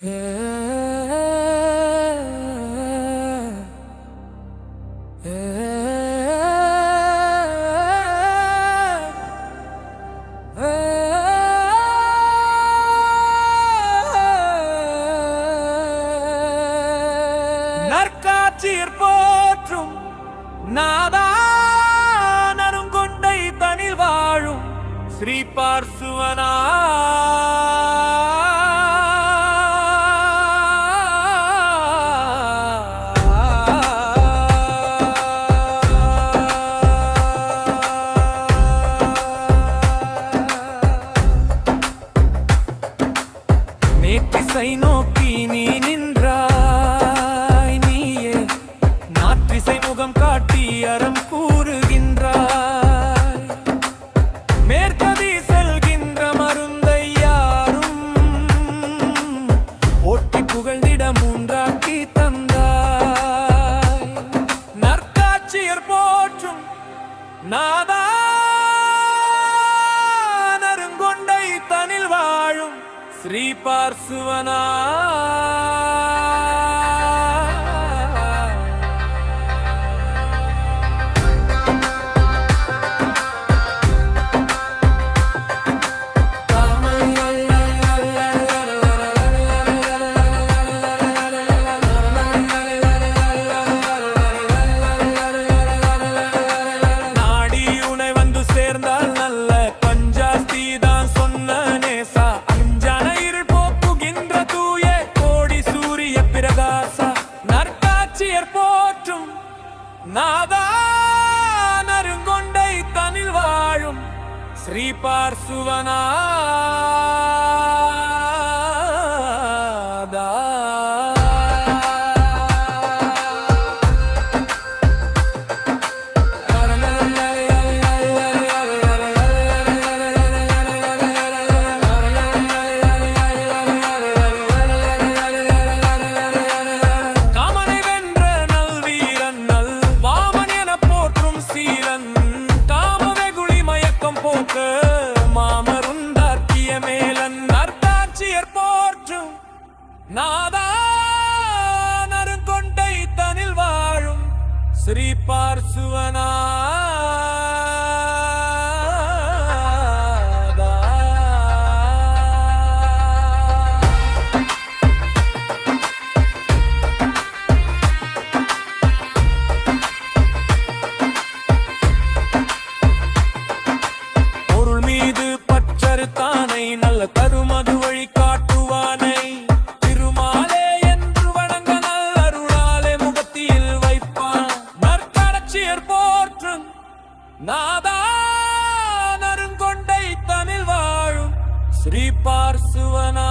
நற்காட்சியர் போற்றும் நாதானருங்கொண்டை தனில் வாழும் ஸ்ரீ பார்சுவனா. மேற்றிசை நோக்கி நீ நின்றாய். நீயே நாற்றிசை முகம் காட்டி அறம் கூறுகின்றாய். மேற்கதி செல்கின்ற மருந்தை யாரும் ஒட்டி புகழ்ந்திட மூன்றாக்கி தந்தாய். நற்காட்சியர் போற்றும் நாதா வாழும் நாதானருங்கொண்டை தனில் வாழும் ஸ்ரீ பார்சுவனாதா ஸ்ரீ பார்சுவனா பொருள் மீது பற்றறு தானை நல்ல தருமது வழிக்கா நாதான் அருங்கொண்டை தமிழ் வாழும் ஸ்ரீ பார்சுவனா